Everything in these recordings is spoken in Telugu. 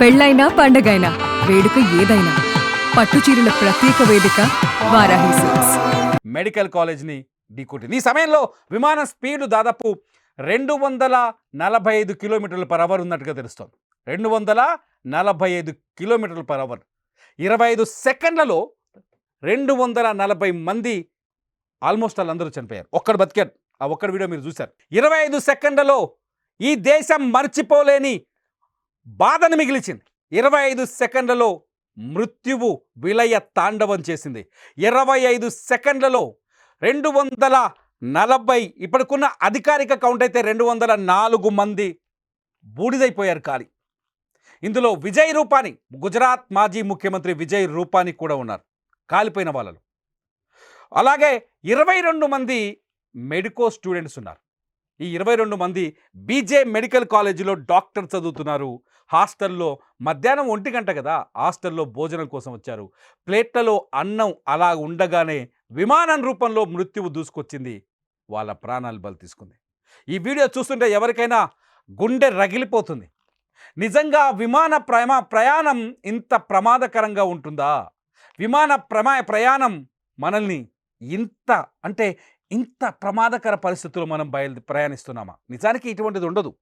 పెళ్ళైనా పండగైనా వేడుక ఏదైనా పట్టు చీరల ప్రత్యేక వేదిక వారాహి సిల్క్స్. మెడికల్ కాలేజ్ని ఢీకొట్టింది ఈ సమయంలో విమాన స్పీడ్ దాదాపు రెండు వందల నలభై ఐదు కిలోమీటర్ల పర్ అవర్ ఉన్నట్టుగా తెలుస్తోంది. రెండు వందల నలభై ఐదు కిలోమీటర్ల పర్ అవర్. ఇరవై ఐదు సెకండ్లలో రెండు వందల నలభై మంది ఆల్మోస్ట్ వాళ్ళందరూ చనిపోయారు. ఒక్కడు బతికారు ఆ ఒక్కడి వీడియో మీరు చూశారు. ఇరవై ఐదు సెకండ్లలో ఈ దేశం మర్చిపోలేని బాధను మిగిలిచింది. ఇరవై ఐదు సెకండ్లలో మృత్యువు విలయ తాండవం చేసింది. ఇరవై ఐదు సెకండ్లలో రెండు వందల నలభై ఇప్పటికున్న అధికారిక కౌంట్ అయితే రెండు వందల నాలుగు మంది బూడిదైపోయారు కాలి ఇందులో విజయ్ రూపాని గుజరాత్ మాజీ ముఖ్యమంత్రి విజయ్ రూపాని కూడా ఉన్నారు. కాలిపోయిన వాళ్ళలో. అలాగే ఇరవై రెండు మంది మెడికో స్టూడెంట్స్ ఉన్నారు. ఈ ఇరవై రెండు మంది బీజే మెడికల్ కాలేజీలో డాక్టర్ చదువుతున్నారు. హాస్టల్లో మధ్యాహ్నం ఒంటి గంట కదా హాస్టల్లో భోజనం కోసం వచ్చారు. ప్లేట్లలో అన్నం అలా ఉండగానే విమానం రూపంలో మృత్యువు దూసుకొచ్చింది. వాళ్ళ ప్రాణాలు బలి తీసుకుంది. ఈ వీడియో చూస్తుంటే ఎవరికైనా గుండె రగిలిపోతుంది. నిజంగా విమాన ప్రమా ప్రయాణం ఇంత ప్రమాదకరంగా ఉంటుందా? విమాన ప్రమా ప్రయాణం మనల్ని ఇంత అంటే ఇంత ప్రమాదకర పరిస్థితుల్లో మనం బయలు ప్రయాణిస్తున్నామా? నిజానికి ఇటువంటిది ఉండదు.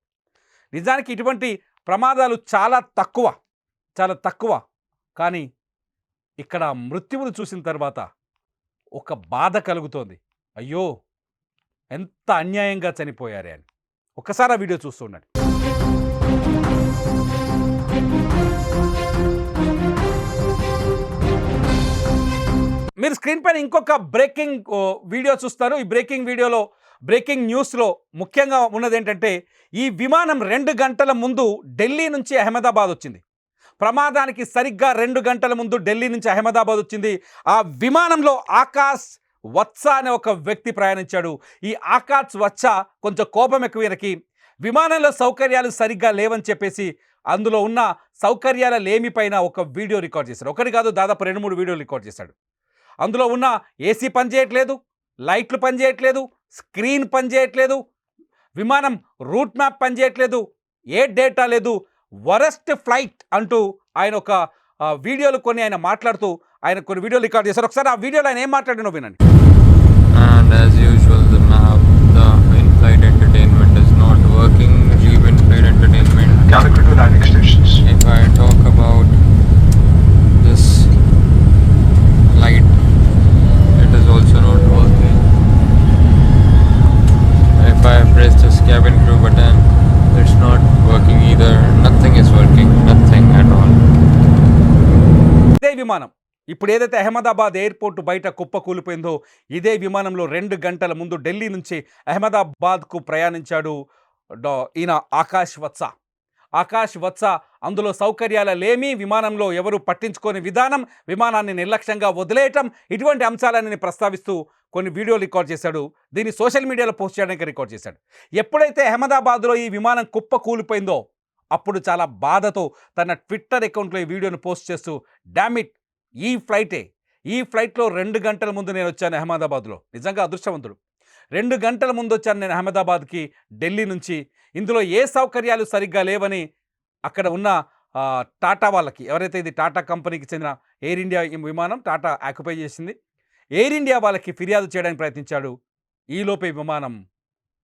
నిజానికి ఇటువంటి ప్రమాదాలు చాలా తక్కువ చాలా తక్కువ. కానీ ఇక్కడ మృత్యువును చూసిన తర్వాత ఒక బాధ కలుగుతోంది. అయ్యో! ఎంత అన్యాయంగా చనిపోయారే అని. ఒక్కసారి ఆ వీడియో చూస్తూ మీరు స్క్రీన్ పైన ఇంకొక బ్రేకింగ్ వీడియో చూస్తారు. ఈ బ్రేకింగ్ వీడియోలో బ్రేకింగ్ న్యూస్లో ముఖ్యంగా ఉన్నది ఏంటంటే ఈ విమానం రెండు గంటల ముందు ఢిల్లీ నుంచి అహ్మదాబాద్ వచ్చింది. ప్రమాదానికి సరిగ్గా రెండు గంటల ముందు ఢిల్లీ నుంచి అహ్మదాబాద్ వచ్చింది. ఆ విమానంలో ఆకాశ్ వత్స అనే ఒక వ్యక్తి ప్రయాణించాడు. ఈ ఆకాశ్ వత్స కొంచెం కోపం ఎక్కువ ఈయనకి విమానంలో సౌకర్యాలు సరిగ్గా లేవని చెప్పేసి అందులో ఉన్న సౌకర్యాల లేమిపైన ఒక వీడియో రికార్డ్ చేశాడు. ఒకటి కాదు దాదాపు రెండు మూడు వీడియోలు రికార్డ్ చేశాడు. అందులో ఉన్న ఏసీ పనిచేయట్లేదు. లైట్లు పనిచేయట్లేదు స్క్రీన్ పనిచేయట్లేదు విమానం రూట్ మ్యాప్ పనిచేయట్లేదు ఏ డేటా లేదు. వరస్ట్ ఫ్లైట్ అంటూ ఆయన ఒక వీడియోలు కొన్ని ఆయన మాట్లాడుతూ ఆయన కొన్ని వీడియోలు రికార్డ్ చేశారు. ఒకసారి ఆ వీడియోలో ఆయన ఏం మాట్లాడినో వినండి. విమానం. ఇప్పుడు ఏదైతే అహ్మదాబాద్ ఎయిర్పోర్ట్ బయట కుప్ప కూలిపోయిందో ఇదే విమానంలో రెండు గంటల ముందు ఢిల్లీ నుంచి అహ్మదాబాద్కు ప్రయాణించాడు డా- ఈయన ఆకాశ్ వత్స. ఆకాశ్ వత్స అందులో సౌకర్యాల లేమి విమానంలో ఎవరు పట్టించుకోని విధానం విమానాన్ని నిర్లక్ష్యంగా వదిలేయటం ఇటువంటి అంశాలన్నీ ప్రస్తావిస్తూ కొన్ని వీడియోలు రికార్డ్ చేశాడు. దీన్ని సోషల్ మీడియాలో పోస్ట్ చేయడానికి రికార్డ్ చేశాడు. ఎప్పుడైతే అహ్మదాబాద్లో ఈ విమానం కుప్ప కూలిపోయిందో అప్పుడు చాలా బాధతో తన ట్విట్టర్ అకౌంట్లో ఈ వీడియోను పోస్ట్ చేస్తూ డామిట్ ఈ ఫ్లైటే ఈ ఫ్లైట్లో రెండు గంటల ముందు నేను వచ్చాను అహ్మదాబాద్లో. నిజంగా అదృష్టవంతుడు. రెండు గంటల ముందు వచ్చాను నేను అహ్మదాబాద్కి ఢిల్లీ నుంచి. ఇందులో ఏ సౌకర్యాలు సరిగ్గా లేవని అక్కడ ఉన్న టాటా వాళ్ళకి ఎవరైతే ఇది టాటా కంపెనీకి చెందిన ఎయిర్ ఇండియా విమానం టాటా ఆక్యుపై చేసింది ఎయిర్ ఇండియా వాళ్ళకి ఫిర్యాదు చేయడానికి ప్రయత్నించాడు. ఈలోపే విమానం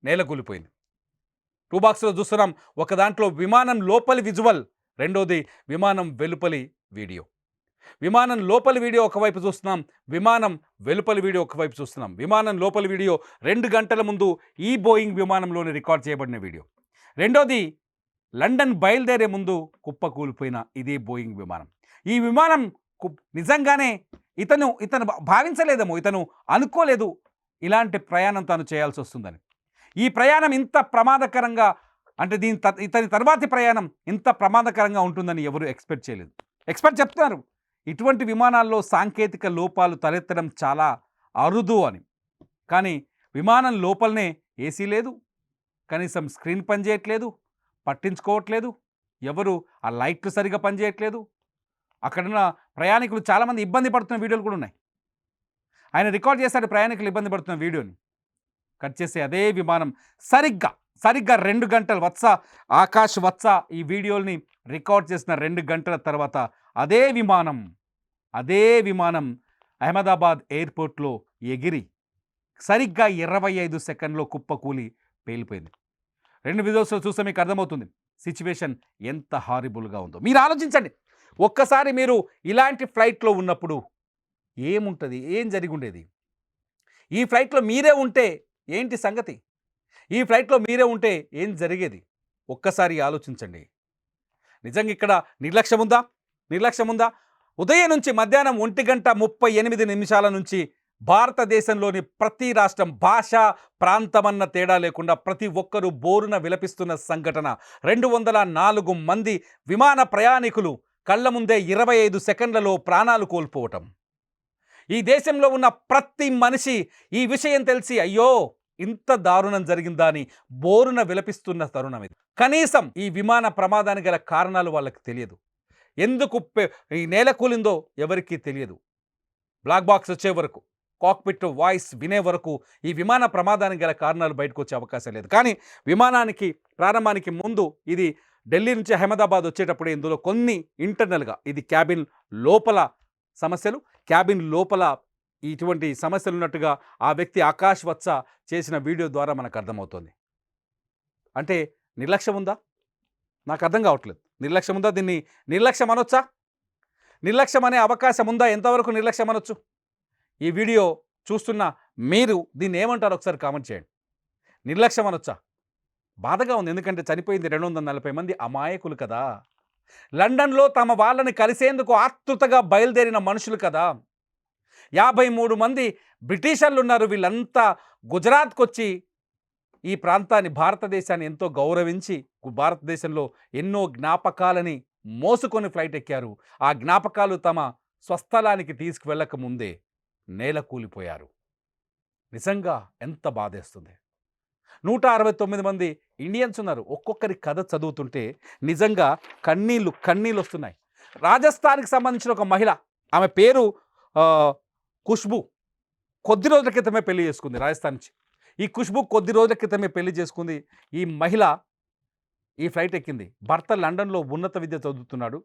నేలకూలిపోయింది. టూ బాక్స్లో చూస్తున్నాం. ఒక దాంట్లో విమానం లోపలి విజువల్ రెండోది విమానం వెలుపలి వీడియో. విమానం లోపలి వీడియో ఒకవైపు చూస్తున్నాం విమానం వెలుపలి వీడియో ఒకవైపు చూస్తున్నాం. విమానం లోపలి వీడియో రెండు గంటల ముందు ఈ బోయింగ్ విమానంలోనే రికార్డ్ చేయబడిన వీడియో. రెండోది లండన్ బయలుదేరే ముందు కుప్ప కూలిపోయిన ఇదే బోయింగ్ విమానం. ఈ విమానం కు- నిజంగానే ఇతను ఇతను భా- భావించలేదేమో ఇతను అనుకోలేదు ఇలాంటి ప్రయాణం తాను చేయాల్సి వస్తుందని. ఈ ప్రయాణం ఇంత ప్రమాదకరంగా అంటే దీని త- ఇతని తర్వాతి ప్రయాణం ఇంత ప్రమాదకరంగా ఉంటుందని ఎవరు ఎక్స్పెక్ట్ చేయలేదు. ఎక్స్పెక్ట్ చెప్తున్నారు. ఇటువంటి విమానాల్లో సాంకేతిక లోపాలు తలెత్తడం చాలా అరుదు అని. కానీ విమానం లోపలనే ఏసీ లేదు. కనీసం స్క్రీన్ పనిచేయట్లేదు. పట్టించుకోవట్లేదు. ఎవరు ఆ లైట్లు సరిగా పనిచేయట్లేదు. అక్కడున్న ప్రయాణికులు చాలామంది ఇబ్బంది పడుతున్న వీడియోలు కూడా ఉన్నాయి. ఆయన రికార్డ్ చేశాడు ప్రయాణికులు ఇబ్బంది పడుతున్న వీడియోని. కట్ చేసే అదే విమానం. సరిగ్గా సరిగ్గా రెండు గంటలు వత్స ఆకాశ్ వత్స ఈ వీడియోల్ని రికార్డ్ చేసిన రెండు గంటల తర్వాత అదే విమానం అదే విమానం అహ్మదాబాద్ ఎయిర్పోర్ట్లో ఎగిరి సరిగ్గా ఇరవై ఐదు సెకండ్లో కుప్పకూలి పేలిపోయింది. రెండు వీడియోస్లో చూస్తే మీకు అర్థమవుతుంది సిచ్యువేషన్ ఎంత హారిబుల్గా ఉందో. మీరు ఆలోచించండి. ఒక్కసారి మీరు ఇలాంటి ఫ్లైట్లో ఉన్నప్పుడు ఏముంటుంది? ఏం జరిగి ఉండేది? ఈ ఫ్లైట్లో మీరే ఉంటే ఏంటి సంగతి? ఈ ఫ్లైట్లో మీరే ఉంటే ఏం జరిగేది? ఒక్కసారి ఆలోచించండి. నిజంగా ఇక్కడ నిర్లక్ష్యం ఉందా? నిర్లక్ష్యం ఉందా? ఉదయం నుంచి మధ్యాహ్నం ఒంటి గంట ముప్పై ఎనిమిది నిమిషాల నుంచి భారతదేశంలోని ప్రతి రాష్ట్రం భాష ప్రాంతమన్న తేడా లేకుండా ప్రతి ఒక్కరూ బోరున విలపిస్తున్న సంఘటన. రెండు వందల నాలుగు మంది విమాన ప్రయాణికులు కళ్ళ ముందే ఇరవై ఐదు సెకండ్లలో ప్రాణాలు కోల్పోవటం. ఈ దేశంలో ఉన్న ప్రతి మనిషి ఈ విషయం తెలిసి అయ్యో ఇంత దారుణం జరిగిందా అని బోరున విలపిస్తున్న తరుణం ఇది. కనీసం ఈ విమాన ప్రమాదానికి గల కారణాలు వాళ్ళకి తెలియదు. ఎందుకు ఈ నేల కూలిందో ఎవరికీ తెలియదు. బ్లాక్ బాక్స్ వచ్చే వరకు కాక్పిట్ వాయిస్ వినే వరకు ఈ విమాన ప్రమాదానికి గల కారణాలు బయటకు వచ్చే అవకాశం లేదు. కానీ విమానానికి ప్రారంభానికి ముందు ఇది ఢిల్లీ నుంచి అహ్మదాబాద్ వచ్చేటప్పుడు ఇందులో కొన్ని ఇంటర్నల్గా ఇది క్యాబిన్ లోపల సమస్యలు. క్యాబిన్ లోపల ఇటువంటి సమస్యలు ఉన్నట్టుగా ఆ వ్యక్తి ఆకాష్ వత్స చేసిన వీడియో ద్వారా మనకు అర్థమవుతుంది. అంటే నిర్లక్ష్యం ఉందా? నాకు అర్థం కావట్లేదు. నిర్లక్ష్యం ఉందా దీన్ని? నిర్లక్ష్యం అనొచ్చా? నిర్లక్ష్యం అనే అవకాశం ఉందా? ఎంతవరకు నిర్లక్ష్యం అనొచ్చు? ఈ వీడియో చూస్తున్న మీరు దీన్ని ఏమంటారు ఒకసారి కామెంట్ చేయండి. నిర్లక్ష్యం అనొచ్చా? బాధగా ఉంది. ఎందుకంటే చనిపోయింది రెండు వందల నలభై మంది అమాయకులు కదా. లండన్లో తమ వాళ్ళని కలిసేందుకు ఆతృతగా బయలుదేరిన మనుషులు కదా. యాభై మూడు మంది బ్రిటిషర్లు ఉన్నారు వీళ్ళంతా గుజరాత్కు వచ్చి ఈ ప్రాంతాన్ని భారతదేశాన్ని ఎంతో గౌరవించి భారతదేశంలో ఎన్నో జ్ఞాపకాలని మోసుకొని ఫ్లైట్ ఎక్కారు. ఆ జ్ఞాపకాలు తమ స్వస్థలానికి తీసుకువెళ్ళక ముందే నేల కూలిపోయారు నిజంగా ఎంత బాధేస్తుంది. నూట అరవై తొమ్మిది మంది ఇండియన్స్ ఉన్నారు. ఒక్కొక్కరి కథ చదువుతుంటే నిజంగా కన్నీళ్ళు కన్నీళ్ళు వస్తున్నాయి. రాజస్థాన్కి సంబంధించిన ఒక మహిళ ఆమె పేరు ఖుష్బు. కొద్ది రోజుల క్రితమే పెళ్ళి చేసుకుంది రాజస్థాన్ నుంచి. ఈ ఖుష్బు కొద్ది రోజుల క్రితమే పెళ్ళి చేసుకుంది. ఈ మహిళ ఈ ఫ్లైట్ ఎక్కింది. భర్త లండన్లో ఉన్నత విద్య చదువుతున్నాడు.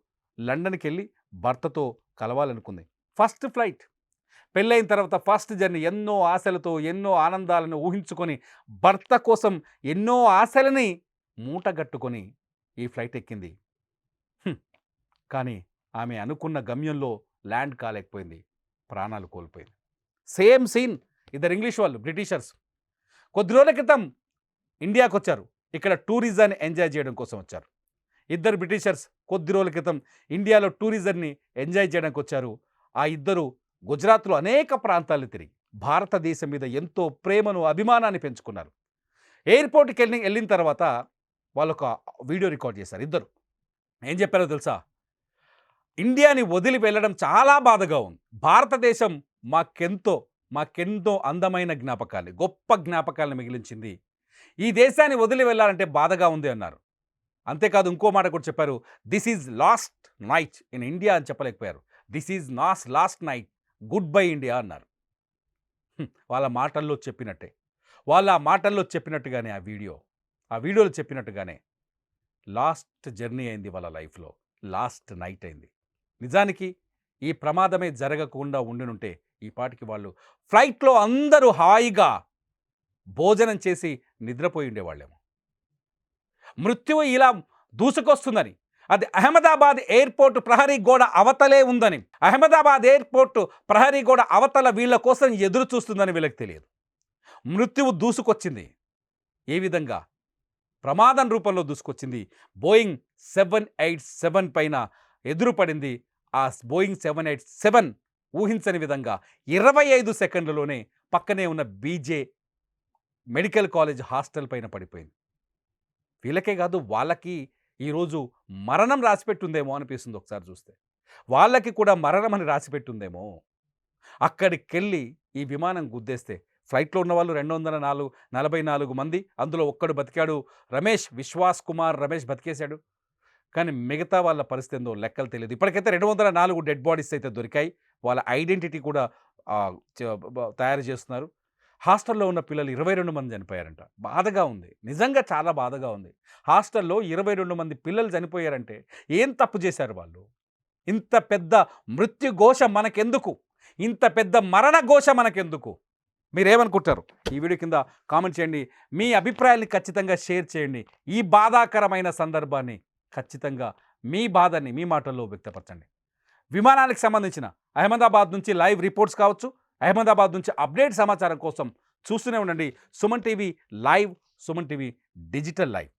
లండన్కి వెళ్ళి భర్తతో కలవాలనుకుంది. ఫస్ట్ ఫ్లైట్ పెళ్ళైన తర్వాత ఫస్ట్ జర్నీ ఎన్నో ఆశలతో ఎన్నో ఆనందాలను ఊహించుకొని భర్త కోసం ఎన్నో ఆశలని మూటగట్టుకొని ఈ ఫ్లైట్ ఎక్కింది. హ్మ్. కానీ ఆమె అనుకున్న గమ్యంలో ల్యాండ్ కాలేకపోయింది. ప్రాణాలు కోల్పోయింది. సేమ్ సీన్ ఇద్దరు ఇంగ్లీష్ వాళ్ళు బ్రిటిషర్స్. కొద్ది రోజుల క్రితం ఇండియాకు వచ్చారు ఇక్కడ టూరిజాన్ని ఎంజాయ్ చేయడం కోసం వచ్చారు. ఇద్దరు బ్రిటిషర్స్ కొద్ది రోజుల క్రితం ఇండియాలో టూరిజంని ఎంజాయ్ చేయడానికి వచ్చారు ఆ ఇద్దరు గుజరాత్లో అనేక ప్రాంతాలు తిరిగి భారతదేశం మీద ఎంతో ప్రేమను అభిమానాన్ని పెంచుకున్నారు. ఎయిర్పోర్ట్కి వెళ్ళి వెళ్ళిన తర్వాత వాళ్ళు ఒక వీడియో రికార్డ్ చేశారు ఇద్దరు. ఏం చెప్పారో తెలుసా? ఇండియాని వదిలి వెళ్ళడం చాలా బాధగా ఉంది. భారతదేశం మాకెంతో మాకెంతో అందమైన జ్ఞాపకాలు గొప్ప జ్ఞాపకాలను మిగిలించింది. ఈ దేశాన్ని వదిలి వెళ్ళాలంటే బాధగా ఉంది అన్నారు. అంతేకాదు ఇంకో మాట కూడా చెప్పారు. This is last night in India అని చెప్పలేకపోయారు. దిస్ ఈజ్ నాస్ last night goodbye India అన్నారు. వాళ్ళ మాటల్లో చెప్పినట్టే. వాళ్ళ ఆ మాటల్లో చెప్పినట్టుగానే ఆ వీడియో ఆ వీడియోలో చెప్పినట్టుగానే లాస్ట్ జర్నీ అయింది వాళ్ళ లైఫ్లో. లాస్ట్ నైట్ అయింది. నిజానికి ఈ ప్రమాదమే జరగకుండా ఉండినుంటే ఈ పాటికి వాళ్ళు ఫ్లైట్లో అందరూ హాయిగా భోజనం చేసి నిద్రపోయి ఉండేవాళ్ళేమో. మృత్యువు ఇలా దూసుకొస్తుందని అది అహ్మదాబాద్ ఎయిర్పోర్ట్ ప్రహరీ గోడ అవతలే ఉందని అహ్మదాబాద్ ఎయిర్పోర్ట్ ప్రహరీ గోడ అవతల వీళ్ళ కోసం ఎదురు చూస్తుందని వీళ్ళకి తెలియదు. మృత్యువు దూసుకొచ్చింది. ఏ విధంగా? ప్రమాదం రూపంలో దూసుకొచ్చింది. బోయింగ్ సెవెన్ ఎయిట్ సెవెన్ పైన ఎదురుపడింది. ఆ బోయింగ్ సెవెన్ ఎయిట్ సెవెన్ ఊహించని విధంగా ఇరవై ఐదు సెకండ్లలోనే పక్కనే ఉన్న బీజే మెడికల్ కాలేజ్ హాస్టల్ పైన పడిపోయింది. వీళ్ళకే కాదు వాళ్ళకి ఈరోజు మరణం రాసిపెట్టుందేమో అనిపిస్తుంది ఒకసారి చూస్తే. వాళ్ళకి కూడా మరణం అని రాసిపెట్టుందేమో. అక్కడికి వెళ్ళి ఈ విమానం గుద్దేస్తే ఫ్లైట్లో ఉన్న వాళ్ళు రెండు వందల నాలుగు నలభై నాలుగు మంది అందులో ఒక్కడు బతికాడు రమేష్ విశ్వాస్ కుమార్ రమేష్ బతికేశాడు. కానీ మిగతా వాళ్ళ పరిస్థితి ఏందో లెక్కలు తెలియదు. ఇప్పటికైతే రెండు వందల నాలుగు డెడ్ బాడీస్ అయితే దొరికాయి. వాళ్ళ ఐడెంటిటీ కూడా తయారు చేస్తున్నారు. హాస్టల్లో ఉన్న పిల్లలు ఇరవై రెండు మంది చనిపోయారంట. బాధగా ఉంది. నిజంగా చాలా బాధగా ఉంది. హాస్టల్లో ఇరవై రెండు మంది పిల్లలు చనిపోయారంటే ఏం తప్పు చేశారు వాళ్ళు? ఇంత పెద్ద మృత్యుఘోష మనకెందుకు? ఇంత పెద్ద మరణ ఘోష మనకెందుకు? మీరేమనుకుంటారు? ఈ వీడియో కింద కామెంట్ చేయండి. మీ అభిప్రాయాన్ని ఖచ్చితంగా షేర్ చేయండి. ఈ బాధాకరమైన సందర్భాన్ని ఖచ్చితంగా మీ బాధని మీ మాటల్లో వ్యక్తపరచండి. విమానానికి సంబంధించిన అహ్మదాబాద్ నుంచి లైవ్ రిపోర్ట్స్ కావచ్చు అహ్మదాబాద్ నుంచి అప్డేట్ సమాచారం కోసం చూస్తూనే ఉండండి. Suman TV live Suman TV digital live.